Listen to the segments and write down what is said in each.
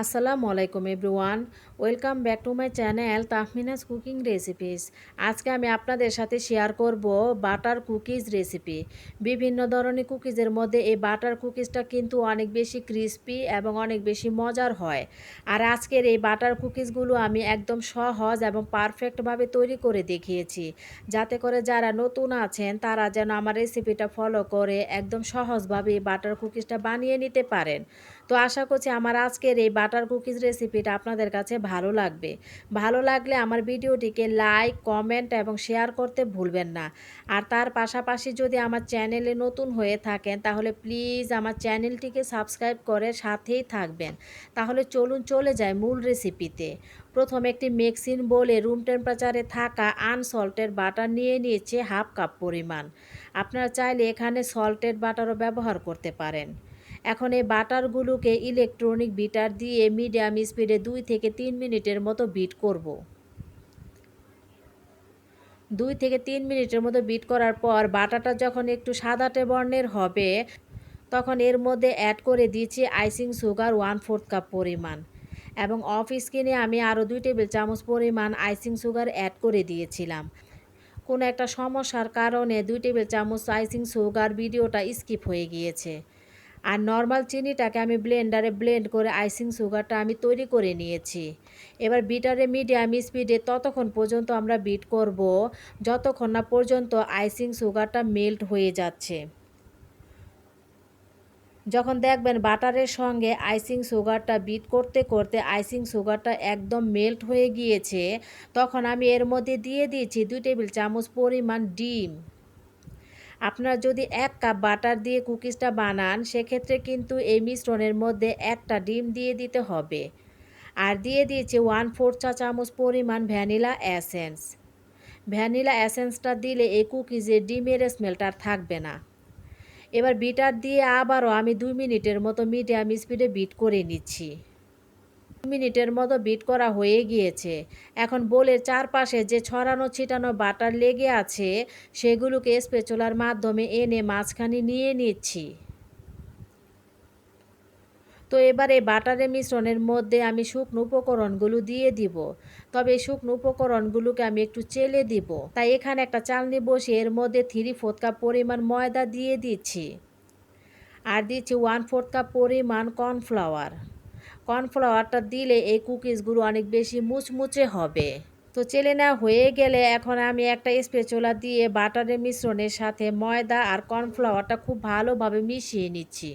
আসসালামু আলাইকুম everyone. Welcome back to my channel Tahmina's cooking recipes. আজকে আমি আপনাদের সাথে শেয়ার করব বাটার কুকিজ রেসিপি। বিভিন্ন ধরনের কুকিজের মধ্যে এই বাটার কুকিজটা কিন্তু অনেক বেশি ক্রিস্পি এবং অনেক বেশি মজার হয়। আর আজকের এই বাটার কুকিজগুলো আমি একদম সহজ এবং পারফেক্টভাবে তৈরি করে দেখিয়েছি। যাতে করে যারা নতুন আছেন, তারা যেন আমার রেসিপিটা ফলো করে একদম সহজভাবে বাটার কুকিজটা বানিয়ে নিতে পারেন। তো আশা করছি আমার আজকের এই বাটার কুকিজ রেসিপিটা আপনাদের কাছে ভালো লাগবে। ভালো লাগলে আমার ভিডিওটিকে লাইক, কমেন্ট এবং শেয়ার করতে ভুলবেন না। আর তার পাশাপাশি যদি আমার চ্যানেলে নতুন হয়ে থাকেন, তাহলে প্লিজ আমার চ্যানেলটিকে সাবস্ক্রাইব করে সাথেই থাকবেন। তাহলে চলুন চলে যায় মূল রেসিপিতে। প্রথম একটি মেক্সিন বলে রুম টেম্পারেচারে থাকা আনসল্টেড বাটার নিয়ে নিয়েছে হাফ কাপ পরিমাণ। আপনারা চাইলে এখানে সল্টেড বাটারও ব্যবহার করতে পারেন। এখন এই বাটারগুলোকে ইলেকট্রনিক বিটার দিয়ে মিডিয়াম স্পিডে দুই থেকে তিন মিনিটের মতো বিট করব। দুই থেকে তিন মিনিটের মতো বিট করার পর বাটারটা যখন একটু সাদাটে বর্ণের হবে, তখন এর মধ্যে অ্যাড করে দিয়েছি icing sugar one fourth cup পরিমাণ। এবং অফ স্কিনে আমি আরও দুই টেবিল চামচ পরিমাণ আইসিং সুগার অ্যাড করে দিয়েছিলাম। কোনো একটা সমস্যার কারণে দুই টেবিল চামচ আইসিং সুগার ভিডিওটা স্কিপ হয়ে গিয়েছে। আর নর্মাল চিনিটাকে আমি ব্লেন্ডারে ব্লেন্ড করে আইসিং সুগারটা আমি তৈরি করে নিয়েছি। এবার বিটারে মিডিয়াম স্পিডে ততক্ষণ পর্যন্ত আমরা বিট করব, যতক্ষণ না পর্যন্ত আইসিং সুগারটা মেল্ট হয়ে যাচ্ছে। যখন দেখবেন বাটারের সঙ্গে আইসিং সুগারটা বিট করতে করতে আইসিং সুগারটা একদম মেল্ট হয়ে গিয়েছে, তখন আমি এর মধ্যে দিয়ে দিয়েছি দুই টেবিল চামচ পরিমাণ ডিম। আপনারা যদি এক কাপ বাটার দিয়ে কুকিজটা বানান, সেক্ষেত্রে কিন্তু এই মিশ্রণের মধ্যে একটা ডিম দিয়ে দিতে হবে। আর দিয়ে দিয়েছি ওয়ান ফোর চা চামচ পরিমাণ ভ্যানিলা অ্যাসেন্স ভ্যানিলা অ্যাসেন্সটা দিলে এই কুকিজের ডিমের স্মেলটা থাকবে না। এবার বিটার দিয়ে আবারও আমি দুই মিনিটের মতো মিডিয়াম স্পিডে বিট করে নিচ্ছি। মিনিটের মতো বিট করা হয়ে গিয়েছে। এখন বোলের চারপাশে যে ছড়ানো ছিটানো বাটার লেগে আছে, সেগুলোকে স্পেচুলার মাধ্যমে এনে মাঝখানে নিয়ে নিচ্ছি। তো এবারে বাটারের মিশ্রণের মধ্যে আমি শুকনো উপকরণগুলো দিয়ে দিব। তবে শুকনো উপকরণগুলোকে আমি একটু চেলে দিব। তাই এখানে একটা চালনি বসিয়ে এর মধ্যে থ্রি ফোর্থ কাপ পরিমাণ ময়দা দিয়ে দিচ্ছি। আর দিচ্ছি ওয়ান ফোর্থ কাপ পরিমাণ কর্নফ্লাওয়ার। কর্নফ্লাওয়ারটা দিলে এই কুকিজগুলো অনেক বেশি মুচমুচে হবে। তো চেলে না, হয়ে গেলে এখন আমি একটা স্পেচোলা দিয়ে বাটারের মিশ্রণের সাথে ময়দা আর কর্নফ্লাওয়ারটা খুব ভালোভাবে মিশিয়ে নিচ্ছি।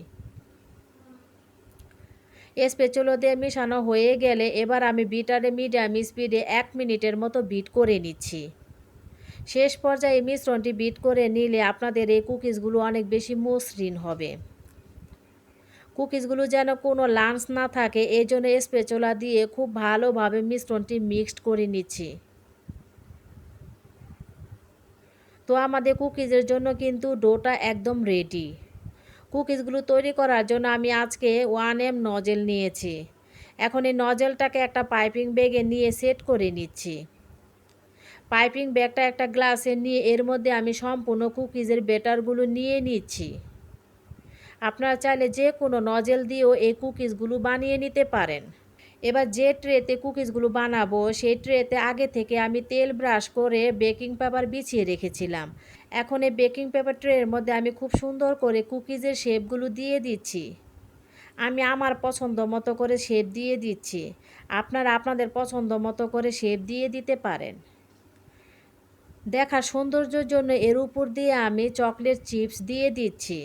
স্পেচুলো দিয়ে মিশানো হয়ে গেলে এবার আমি বিটারে মিডিয়াম স্পিডে এক মিনিটের মতো বিট করে নিচ্ছি। শেষ পর্যায়ে মিশ্রণটি বিট করে নিলে আপনাদের এই কুকিজগুলো অনেক বেশি মসৃণ হবে। কুকিজগুলো যেন কোনো লাঞ্চ না থাকে এই জন্য স্পেচোলা দিয়ে খুব ভালোভাবে মিশ্রণটি মিক্সড করে নিচ্ছি। তো আমাদের কুকিজের জন্য কিন্তু ডোটা একদম রেডি। কুকিজগুলো তৈরি করার জন্য আমি আজকে ওয়ান এম নজেল নিয়েছি। এখন এই নজেলটাকে একটা পাইপিং ব্যাগে নিয়ে সেট করে নিচ্ছি। পাইপিং ব্যাগটা একটা গ্লাসে নিয়ে এর মধ্যে আমি সম্পূর্ণ কুকিজের বেটারগুলো নিয়ে নিচ্ছি। আপনারা চাইলে যে কোনো নজেল দিয়েও এই কুকিজগুলো বানিয়ে নিতে পারেন। এবার যে ট্রেতে কুকিজগুলো বানাবো, সেই ট্রেতে আগে থেকে আমি তেল ব্রাশ করে বেকিং পেপার বিছিয়ে রেখেছিলাম। এখন এই বেকিং পেপার ট্রের মধ্যে আমি খুব সুন্দর করে কুকিজের শেপগুলো দিয়ে দিচ্ছি। আমি আমার পছন্দ মতো করে শেপ দিয়ে দিচ্ছি। আপনারা আপনাদের পছন্দ মতো করে শেপ দিয়ে দিতে পারেন। দেখার সৌন্দর্যের জন্য এর উপর দিয়ে আমি চকলেট চিপস দিয়ে দিচ্ছি।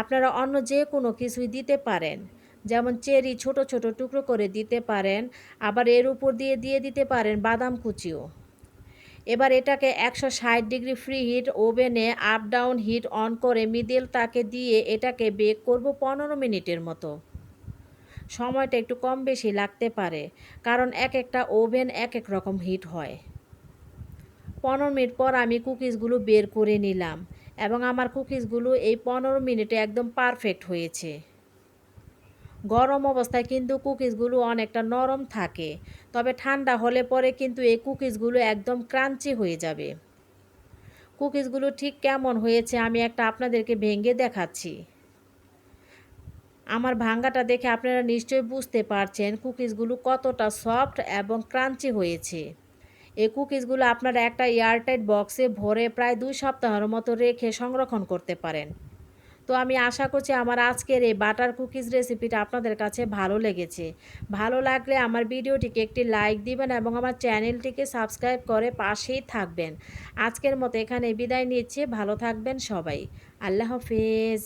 আপনারা অন্য যে কোনো কিছুই দিতে পারেন। যেমন চেরি ছোট ছোট টুকরো করে দিতে পারেন, আবার এর উপর দিয়ে দিয়ে দিতে পারেন বাদাম কুচিও। এবার এটাকে একশো ষাট ডিগ্রি ফ্রি হিট ওভেনে আপ ডাউন হিট অন করে মিডল তাকে দিয়ে এটাকে বেক করব পনেরো মিনিটের মতো। সময়টা একটু কম বেশি লাগতে পারে, কারণ এক একটা ওভেন এক এক রকম হিট হয়। পনেরো মিনিট পর আমি কুকিজগুলো বের করে নিলাম। এবং আমার কুকিজগুলো এই পনেরো মিনিটে একদম পারফেক্ট হয়েছে। গরম অবস্থায় কিন্তু কুকিজগুলো অনেকটা নরম থাকে, তবে ঠান্ডা হলে পরে কিন্তু এই কুকিজগুলো একদম ক্রাঞ্চি হয়ে যাবে। কুকিজগুলো ঠিক কেমন হয়েছে আমি একটা আপনাদেরকে ভেঙে দেখাচ্ছি। আমার ভাঙ্গাটা দেখে আপনারা নিশ্চয়ই বুঝতে পারছেন কুকিজগুলো কতটা সফট এবং ক্রাঞ্চি হয়েছে। এই কুকিজগুলো আপনারা একটা এয়ারটাইট বক্সে ভরে প্রায় দুই সপ্তাহের মতো রেখে সংরক্ষণ করতে পারেন। তো আমি আশা করছি আমার আজকের এই বাটার কুকিজ রেসিপিটা আপনাদের কাছে ভালো লেগেছে। ভালো লাগলে আমার ভিডিওটিকে একটি লাইক দিবেন এবং আমার চ্যানেলটিকে সাবস্ক্রাইব করে পাশেই থাকবেন। আজকের মতো এখানে বিদায় নিচ্ছি। ভালো থাকবেন সবাই। আল্লাহ হাফেজ।